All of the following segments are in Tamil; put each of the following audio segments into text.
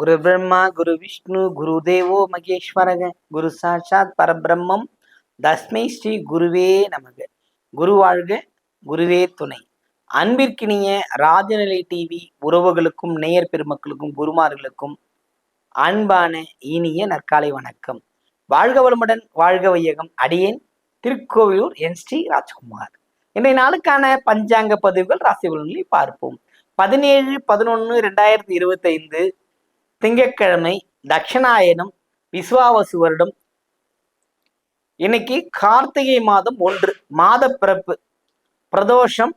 குரு பிரம்மா குரு விஷ்ணு குரு தேவோ மகேஸ்வரக குரு சாட்சாத் பரபிரம்மம் தஸ்மை ஸ்ரீ குருவே நமக. குரு வாழ்க குருவே துணை. அன்பிற்கினிய ராஜநிலை டிவி உறவுகளுக்கும் நேயர் பெருமக்களுக்கும் குருமார்களுக்கும் அன்பான இனிய நற்காலை வணக்கம். வாழ்க வளமுடன் வாழ்க வையகம். அடியேன் திருக்கோவிலூர் என் ஸ்ரீ ராஜ்குமார். இன்றைய நாளுக்கான பஞ்சாங்க பதிவுகள் ராசி பலன்களை பார்ப்போம். பதினேழு பதினொன்று ரெண்டாயிரத்தி இருபத்தைந்து திங்கட்கிழமை தட்சிணாயனம் விஸ்வாவசு வருடம் இன்னைக்கு கார்த்திகை மாதம் ஒன்று மாத பிறப்பு பிரதோஷம்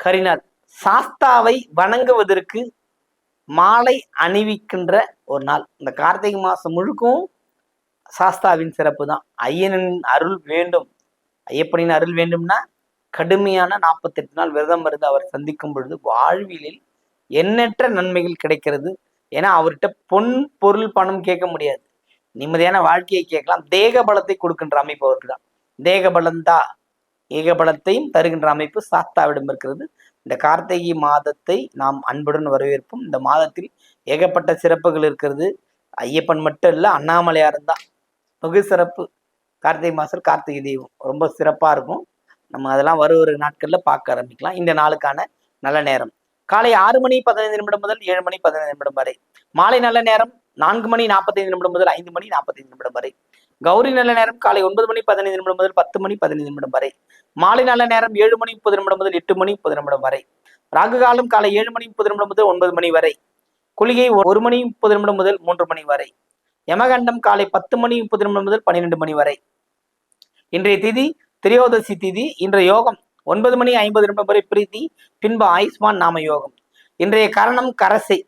கரிநாள். சாஸ்தாவை வணங்குவதற்கு மாலை அணிவிக்கின்ற ஒரு நாள். இந்த கார்த்திகை மாதம் முழுக்கும் சாஸ்தாவின் சிறப்பு தான். ஐயனின் அருள் வேண்டும். ஐயப்பனின் அருள் வேண்டும்னா கடுமையான நாற்பத்தெட்டு நாள் விரதம் இருந்து அவர் சந்திக்கும் பொழுது வாழ்வியலில் எண்ணற்ற நன்மைகள் கிடைக்கிறது. ஏன்னா அவர்கிட்ட பொன் பொருள் பணம் கேட்க முடியாது. நிம்மதியான வாழ்க்கையை கேட்கலாம். தேக பலத்தை கொடுக்கின்ற அமைப்பு அவருக்கு தான் தேக பலந்தா ஏக பலத்தையும் தருகின்ற அமைப்பு சாஸ்தாவிடம் இருக்கிறது. இந்த கார்த்திகை மாதத்தை நாம் அன்புடன் வரவேற்போம். இந்த மாதத்தில் ஏகப்பட்ட சிறப்புகள் இருக்கிறது. ஐயப்பன் மட்டும் இல்லை அண்ணாமலையார் தான். மிகு சிறப்பு. கார்த்திகை மாதம் கார்த்திகை தெய்வம். ரொம்ப சிறப்பாக இருக்கும். நம்ம அதெல்லாம் வரும் ஒரு நாட்களில் பார்க்க ஆரம்பிக்கலாம். இந்த நாளுக்கான நல்ல நேரம். காலை ஆறு மணி பதினைந்து நிமிடம் முதல் ஏழு மணி பதினைந்து நிமிடம் வரை. மாலை நல்ல நேரம் நான்கு மணி நாற்பத்தைந்து நிமிடம் முதல் ஐந்து மணி நாற்பத்தைந்து நிமிடம் வரை. கௌரி நல்ல நேரம் காலை ஒன்பது மணி பதினைந்து நிமிடம் முதல் பத்து மணி பதினைந்து நிமிடம் வரை. மாலை நல்ல நேரம் ஏழு மணி முப்பது நிமிடம் முதல் எட்டு மணி முப்பது நிமிடம் வரை. ராகு காலம் காலை ஏழு மணி முப்பது நிமிடம் முதல் ஒன்பது மணி வரை. குளிகை ஒரு மணி முப்பது நிமிடம் முதல் மூன்று மணி வரை. யமகண்டம் காலை பத்து மணி முப்பது நிமிடம் முதல் பன்னிரெண்டு மணி வரை. இன்றைய திதி திரியோதசி திதி இன்றைய யோகம் ஒன்பது மணி ஐம்பது நிமிடம் வரை பிரீத்தி பின்பு ஆயுஷ்மான் நாம யோகம். இன்றைய கரணம் கரசை.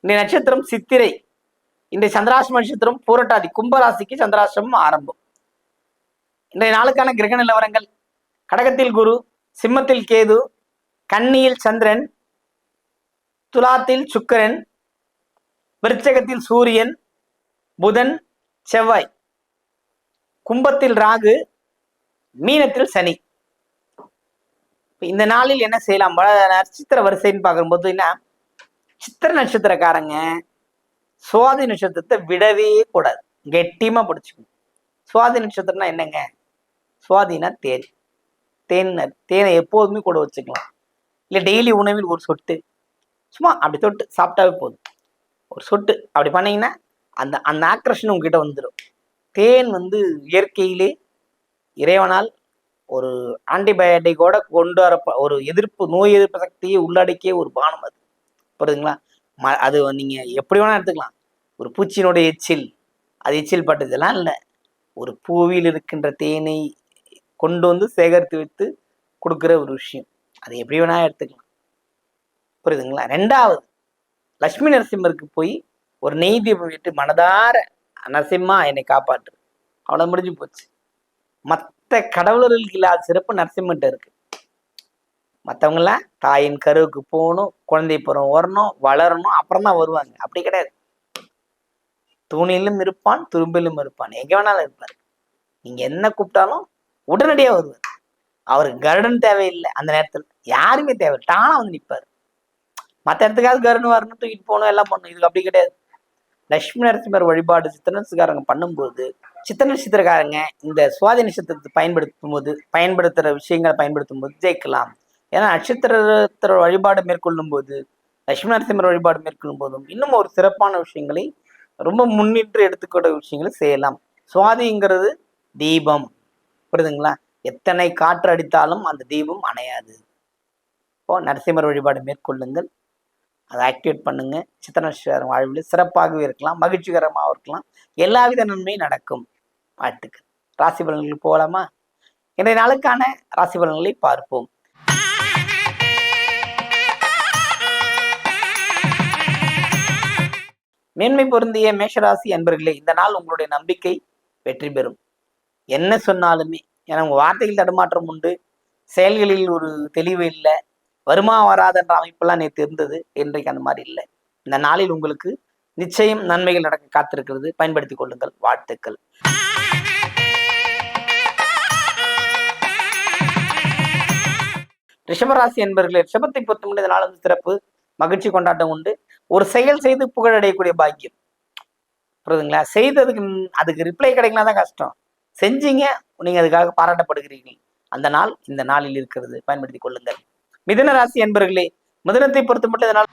இன்றைய நட்சத்திரம் சித்திரை. இன்றைய சந்திராசிரம நட்சத்திரம் பூரட்டாதி. கும்பராசிக்கு சந்திராசிரமம் ஆரம்பம். இன்றைய நாளுக்கான கிரக நிலவரங்கள். கடகத்தில் குரு சிம்மத்தில் கேது கன்னியில் சந்திரன் துலாத்தில் சுக்கரன் விருச்சகத்தில் சூரியன் புதன் செவ்வாய். கும்பத்தில் ராகு மீனத்தில் சனி. இந்த நாளில் என்ன செய்யலாம்? பல நட்சத்திர வரிசைன்னு பார்க்கும்போது என்ன? சித்திர நட்சத்திரக்காரங்க சுவாதி நட்சத்திரத்தை விடவே கூடாது. கெட்டியமாக பிடிச்சிக்கணும். சுவாதி நட்சத்திரம்னா என்னங்க? சுவாதினா தேன். தேன் தேனை எப்போதுமே கூட வச்சுக்கலாம். இல்லை டெய்லி உணவில் ஒரு சொட்டு. சும்மா அப்படி தொட்டு சாப்பிட்டாவே போதும். ஒரு சொட்டு. அப்படி பண்ணீங்கன்னா அந்த அந்த ஆக்ரஷன் உங்ககிட்ட வந்துடும் தேன் வந்து இயற்கையிலே இறைவனால் ஒரு ஆன்டிபயோட்டிக்கோட கொண்டு வர ஒரு எதிர்ப்பு நோய் எதிர்ப்பு சக்தியை உள்ளடக்கிய ஒரு பானம் அது. புரியுதுங்களா? ம அது நீங்கள் எப்படி வேணால் எடுத்துக்கலாம். ஒரு பூச்சியினுடைய எச்சில் அது எச்சில் பட்டதெல்லாம் இல்லை. ஒரு பூவில் இருக்கின்ற தேனை கொண்டு வந்து சேகரித்து வைத்து கொடுக்குற ஒரு விஷயம். அது எப்படி வேணால் எடுத்துக்கலாம். புரியுதுங்களா? ரெண்டாவது லக்ஷ்மி நரசிம்மருக்கு போய் ஒரு நெய் தீபம் விட்டு மனதார நரசிம்மா என்னை காப்பாற்று. அவ்வளோ முடிஞ்சு போச்சு. மற்ற கடவுளர்களுக்கு இல்லாத சிறப்பு நரசிம்மன்ட்ட இருக்கு. மற்றவங்களாம் தாயின் கருவுக்கு போகணும் குழந்தை புறம் வரணும் வளரணும் அப்புறம் தான் வருவாங்க. அப்படி கிடையாது. தூணிலும் இருப்பான் துரும்பிலும் இருப்பான். எங்க வேணாலும் இருப்பார். நீங்க என்ன கூப்பிட்டாலும் உடனடியாக வருவார். அவருக்கு கருடன் தேவையில்லை அந்த நேரத்தில். யாருமே தேவை டானா வந்து நிற்பார் மற்ற இடத்துக்காவது கருடன் வரணும் தூக்கிட்டு போகணும் எல்லாம் பண்ணணும். இதுக்கு அப்படி கிடையாது. லட்சுமி நரசிம்மர் வழிபாடு சித்திரசிகாரங்க பண்ணும்போது சித்திர நட்சத்திரக்காரங்க இந்த சுவாதி நட்சத்திரத்தை பயன்படுத்தும் போது பயன்படுத்துகிற விஷயங்களை பயன்படுத்தும் போது ஜெயிக்கலாம். ஏன்னா நட்சத்திர வழிபாடு மேற்கொள்ளும் போது லட்சுமி நரசிம்மர் வழிபாடு மேற்கொள்ளும் போதும் இன்னும் ஒரு சிறப்பான விஷயங்களை ரொம்ப முன்னின்று எடுத்துக்கூட விஷயங்களை செய்யலாம். சுவாதிங்கிறது தீபம். புரியுதுங்களா? எத்தனை காற்று அடித்தாலும் அந்த தீபம் அணையாது. இப்போ நரசிம்மர் வழிபாடு மேற்கொள்ளுங்கள். அதை ஆக்டிவேட் பண்ணுங்க. சித்திர வாழ்வில் சிறப்பாகவே இருக்கலாம் மகிழ்ச்சிகரமாகவும் இருக்கலாம். எல்லாவித நன்மையும் நடக்கும். வாழ்த்துக்கள். ராசி பலன்களுக்கு போகலாமா? இன்றைய நாளுக்கான ராசி பலன்களை பார்ப்போம். மேன்மை பொருந்திய மேஷராசி அன்பர்களே இந்த நாள் உங்களுடைய நம்பிக்கை வெற்றி பெறும். என்ன சொன்னாலுமே ஏன்னா உங்கள் வார்த்தையில் தடுமாற்றம் உண்டு. செயல்களில் ஒரு தெளிவு இல்லை. வருமா வராதன்ற அமைப்பெல்லாம் நேற்று இருந்தது. இன்றைக்கு அந்த மாதிரி இல்லை. இந்த நாளில் உங்களுக்கு நிச்சயம் நன்மைகள் நடக்க காத்திருக்கிறது. பயன்படுத்திக் கொள்ளுங்கள். வாழ்த்துக்கள். ரிஷபராசி என்பர்களே ரிஷபத்தை பொறுத்த இந்த நாள் வந்து சிறப்பு மகிழ்ச்சி கொண்டாட்டம் உண்டு. ஒரு செயல் செய்து புகழடையக்கூடிய பாக்கியம். புரியுதுங்களா? செய்ததுக்கு அதுக்கு ரிப்ளை கிடைக்கலாம் தான் கஷ்டம். செஞ்சீங்க நீங்க அதுக்காக பாராட்டப்படுகிறீர்கள். அந்த நாள் இந்த நாளில் இருக்கிறது. பயன்படுத்திக் கொள்ளுங்கள். மிதன ராசி என்பர்களே மிதனத்தை பொறுத்த மட்டும் இதனால்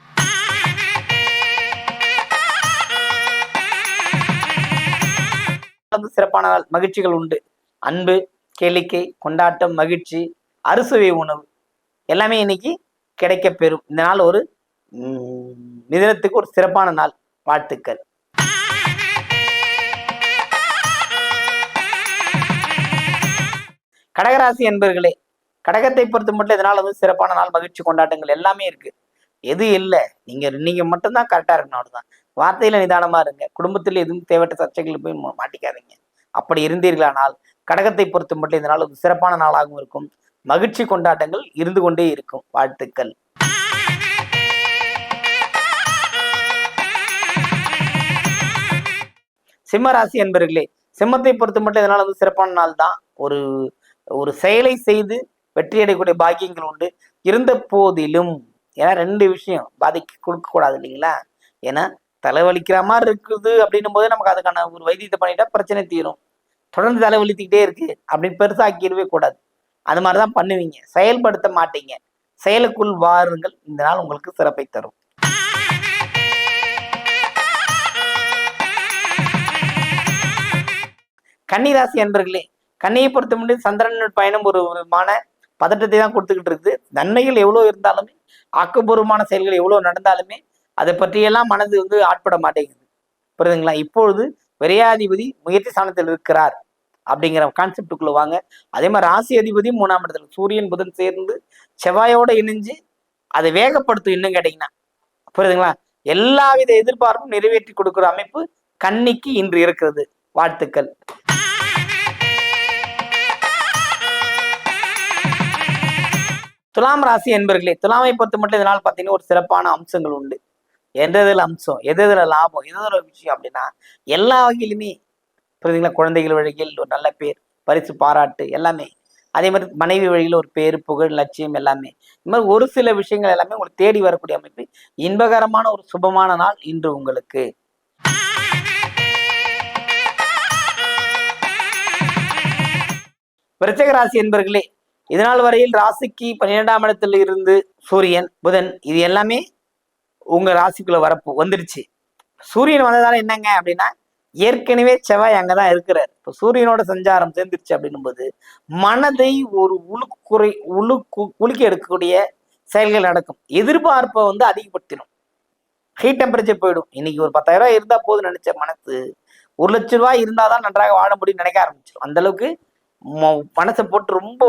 சிறப்பான நாள் மகிழ்ச்சிகள் உண்டு. அன்பு கேளிக்கை கொண்டாட்டம் மகிழ்ச்சி அறுசுவை உணவு எல்லாமே இன்னைக்கு கிடைக்க பெறும். இந்த நாள் ஒரு ம், ஒரு சிறப்பான நாள். வாழ்த்துக்கள். கடகராசி என்பர்களே கடகத்தை பொறுத்த மட்டும் இதனால வந்து சிறப்பான நாள் மகிழ்ச்சி கொண்டாட்டங்கள் எல்லாமே இருக்கு. எது இல்லை. நீங்க நீங்க மட்டும்தான் கரெக்டா இருக்கணும் அவ்வளவுதான். வார்த்தையில நிதானமா இருங்க. குடும்பத்தில் எதுவும் தேவையற்ற சர்ச்சைகள் போய் மாட்டிக்காதீங்க. அப்படி இருந்தீர்களானால் கடகத்தை பொறுத்த மட்டும் இந்த நாள் ஒரு சிறப்பான நாளாகவும் இருக்கும். மகிழ்ச்சி கொண்டாட்டங்கள் இருந்து கொண்டே இருக்கும். வாழ்த்துக்கள். சிம்மராசி என்பர்களே சிம்மத்தை பொறுத்த மட்டும் இதனால் வந்து சிறப்பான நாள் தான் ஒரு ஒரு செயலை செய்து வெற்றி அடையக்கூடிய பாக்கியங்கள் உண்டு. இருந்த போதிலும் ஏன்னா ரெண்டு விஷயம் பாதிக்க கொடுக்க கூடாது இல்லைங்களா? ஏன்னா தலைவலிக்கிற மாதிரி இருக்குது அப்படின்னும் போது நமக்கு அதுக்கான ஒரு வைத்தியத்தை பண்ணிட்டா பிரச்சனை தீரும். தொடர்ந்து தலைவலித்துக்கிட்டே இருக்கு. அப்படின்னு பெருசாக்கிடவே கூடாது. அது மாதிரி தான் பண்ணுவீங்க. செயல்படுத்த மாட்டீங்க. செயலுக்குள் வாருங்கள். இந்த நாள் உங்களுக்கு சிறப்பை தரும். கன்னிராசி அன்பர்களே கன்னியை பொறுத்த முடியும் சந்திரன் பயணம் ஒரு விதமான பதட்டத்தை தான் கொடுத்துக்கிட்டு இருக்குது. நன்மைகள் எவ்வளோ இருந்தாலுமே ஆக்கப்பூர்வமான செயல்கள் எவ்வளோ நடந்தாலுமே அதை பற்றியெல்லாம் மனது வந்து ஆட்பட மாட்டேங்குது. புரியுதுங்களா? இப்பொழுது விரையாதிபதி முயற்சி ஸ்தானத்தில் இருக்கிறார் அப்படிங்கிற கான்செப்டுக்குள்ள வாங்க. அதே மாதிரி ராசி அதிபதி மூணாம் இடத்துல சூரியன் புதன் சேர்ந்து செவ்வாயோட இணைஞ்சு அதை வேகப்படுத்தும் இன்னும் கேட்டீங்கன்னா புரியுதுங்களா? எல்லாவித எதிர்பார்ப்பும் நிறைவேற்றி கொடுக்கிற அமைப்பு கன்னிக்கு இன்று இருக்கிறது. வாழ்த்துக்கள். துலாம் ராசி என்பர்களே துலாமை பொறுத்த மட்டும் இதனால் பார்த்தீங்கன்னா ஒரு சிறப்பான அம்சங்கள் உண்டு. எந்த இதில் அம்சம் எது இதில் லாபம் எது இதில் விஷயம் அப்படின்னா எல்லா வகையிலுமே புரியுதுங்களா? குழந்தைகள் வழியில் ஒரு நல்ல பேர் பரிசு பாராட்டு எல்லாமே. அதே மாதிரி மனைவி வழியில் ஒரு பேர் புகழ் லட்சியம் எல்லாமே. இந்த மாதிரி ஒரு சில விஷயங்கள் எல்லாமே உங்களுக்கு தேடி வரக்கூடிய அமைப்பு இன்பகரமான ஒரு சுபமான நாள் இன்று உங்களுக்கு. விருச்சக ராசி என்பர்களே இதனால் வரையில் ராசிக்கு பன்னிரெண்டாம் இடத்துல இருந்து சூரியன் புதன் இது எல்லாமே உங்க ராசிக்குள்ள வரப்பு வந்துருச்சு. சூரியன் வந்ததால என்னங்க அப்படின்னா ஏற்கனவே செவ்வாய் அங்கதான் இருக்கிறார். இப்போ சூரியனோட சஞ்சாரம் சேர்ந்துருச்சு அப்படின்னும் போது மனதை ஒரு உழுக்குறை உழு குலுக்கி எடுக்கக்கூடிய செயல்கள் நடக்கும். எதிர்பார்ப்பை வந்து அதிகப்படுத்திடும். ஹீட் டெம்பரேச்சர் போயிடும். இன்னைக்கு ஒரு பத்தாயிரம் ரூபாய் இருந்தா போதும் நினைச்ச மனசு ஒரு லட்ச ரூபாய் இருந்தாதான் நன்றாக வாழ முடியும்னு நினைக்க ஆரம்பிச்சிடும். அந்த அளவுக்கு பணத்தை மனசை போட்டு ரொம்ப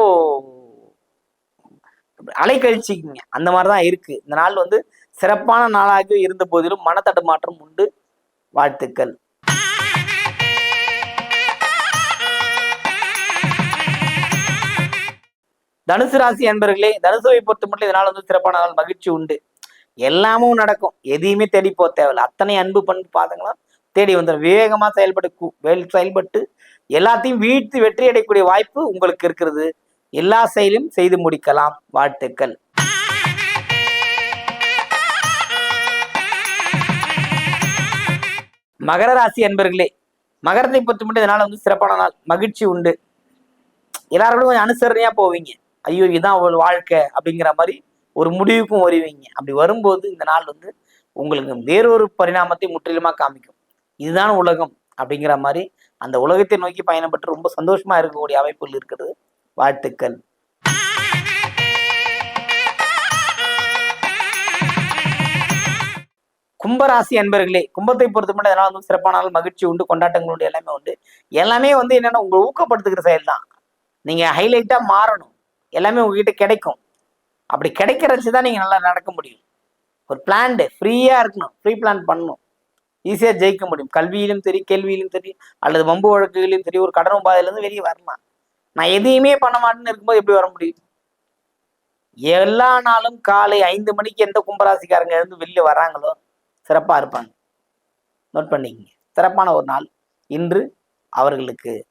அலைக்கழிச்சிக்கிங்க. அந்த மாதிரி தான் இருக்கு. இந்த நாள் வந்து சிறப்பான நாளாக இருந்த போதிலும் மனத்தடுமாற்றம் உண்டு. வாழ்த்துக்கள். தனுசு ராசி அன்பர்களே தனுசுவை பொறுத்த மட்டும் இதனால் வந்து சிறப்பான நாள் மகிழ்ச்சி உண்டு. எல்லாமும் நடக்கும். எதையுமே தேடி போக தேவையில்ல. அத்தனை அன்பு பண்பு பாதங்களும் தேடி வந்துடும் விவேகமா செயல்பட்டு செயல்பட்டு எல்லாத்தையும் வீழ்த்து வெற்றி அடையக்கூடிய வாய்ப்பு உங்களுக்கு இருக்கிறது. எல்லா செயலும் செய்து முடிக்கலாம். வாழ்த்துக்கள். மகர ராசி அன்பர்களே மகரத்தை பொறுத்து மட்டும் இதனால வந்து சிறப்பான நாள். மகிழ்ச்சி உண்டு. எல்லாரோடும் கொஞ்சம் அனுசரணையா போவீங்க. ஐயோ இதான் ஒரு வாழ்க்கை அப்படிங்கிற மாதிரி ஒரு முடிவுக்கும் வருவீங்க. அப்படி வரும்போது இந்த நாள் வந்து உங்களுக்கு வேறொரு பரிணாமத்தை முற்றிலுமா காமிக்கும். இதுதான் உலகம் அப்படிங்கிற மாதிரி அந்த உலகத்தை நோக்கி பயணப்பட்டு ரொம்ப சந்தோஷமா இருக்கக்கூடிய அமைப்புகள் இருக்கிறது வாழ்த்துக்கள். கும்பராசி அன்பர்களே கும்பத்தை பொறுத்த மட்டும் இதனால வந்து சிறப்பான நாள் மகிழ்ச்சி உண்டு கொண்டாட்டங்கள் உண்டு எல்லாமே உண்டு. எல்லாமே வந்து என்னன்னா உங்களை ஊக்கப்படுத்துகிற செயல் தான் நீங்க ஹைலைட்டா மாறணும். எல்லாமே உங்ககிட்ட கிடைக்கும். அப்படி கிடைக்கிறச்சு தான் நீங்க நல்லா நடக்க முடியும். ஒரு பிளான்டு ஃப்ரீயா இருக்கணும். ஃப்ரீ பிளான் பண்ணணும். ஈஸியாக ஜெயிக்க முடியும். கல்வியிலும் சரி கேள்வியிலும் சரி அல்லது வம்பு வழக்குகளிலும் சரி ஒரு கடன் பாதையிலேருந்து வெளியே வரலாம். நான் எதையுமே பண்ண மாட்டேன்னு இருக்கும்போது எப்படி வர முடியும்? எல்லா நாளும் காலை ஐந்து மணிக்கு எந்த கும்பராசிக்காரங்க எழுந்து வெளியே வராங்களோ சிறப்பாக இருப்பாங்க. நோட் பண்ணிக்கங்க. சிறப்பான ஒரு நாள் இன்று அவர்களுக்கு.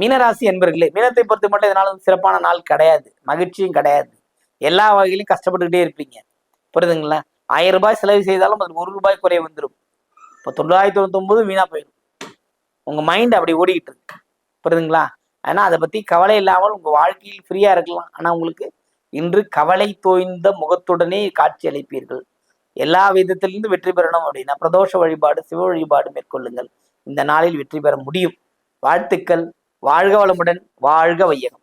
மீனராசி என்பர்களே மீனத்தை பொறுத்து மட்டும் இதனால சிறப்பான நாள் கிடையாது. மகிழ்ச்சியும் கிடையாது. எல்லா வகையிலும் கஷ்டப்பட்டுக்கிட்டே இருப்பீங்க. புரியுதுங்களா? ஆயிரம் ரூபாய் செலவு செய்தாலும் அது ஒரு ரூபாய் குறைய வந்துடும் இப்போ தொள்ளாயிரத்தி தொண்ணூத்தொம்பது வீணா போயிடும் உங்க மைண்ட் அப்படி ஓடிக்கிட்டு இருக்கு. புரியுதுங்களா? ஆனால் அதை பத்தி கவலை இல்லாமல் உங்க வாழ்க்கையில் ஃப்ரீயா இருக்கலாம். ஆனா உங்களுக்கு இன்று கவலை தோய்ந்த முகத்துடனே காட்சி அளிப்பீர்கள். எல்லா விதத்திலிருந்து வெற்றி பெறணும் அப்படின்னா பிரதோஷ வழிபாடு சிவ வழிபாடு மேற்கொள்ளுங்கள். இந்த நாளில் வெற்றி பெற முடியும். வாழ்த்துக்கள். வாழ்க வளமுடன். வாழ்க வையகம்.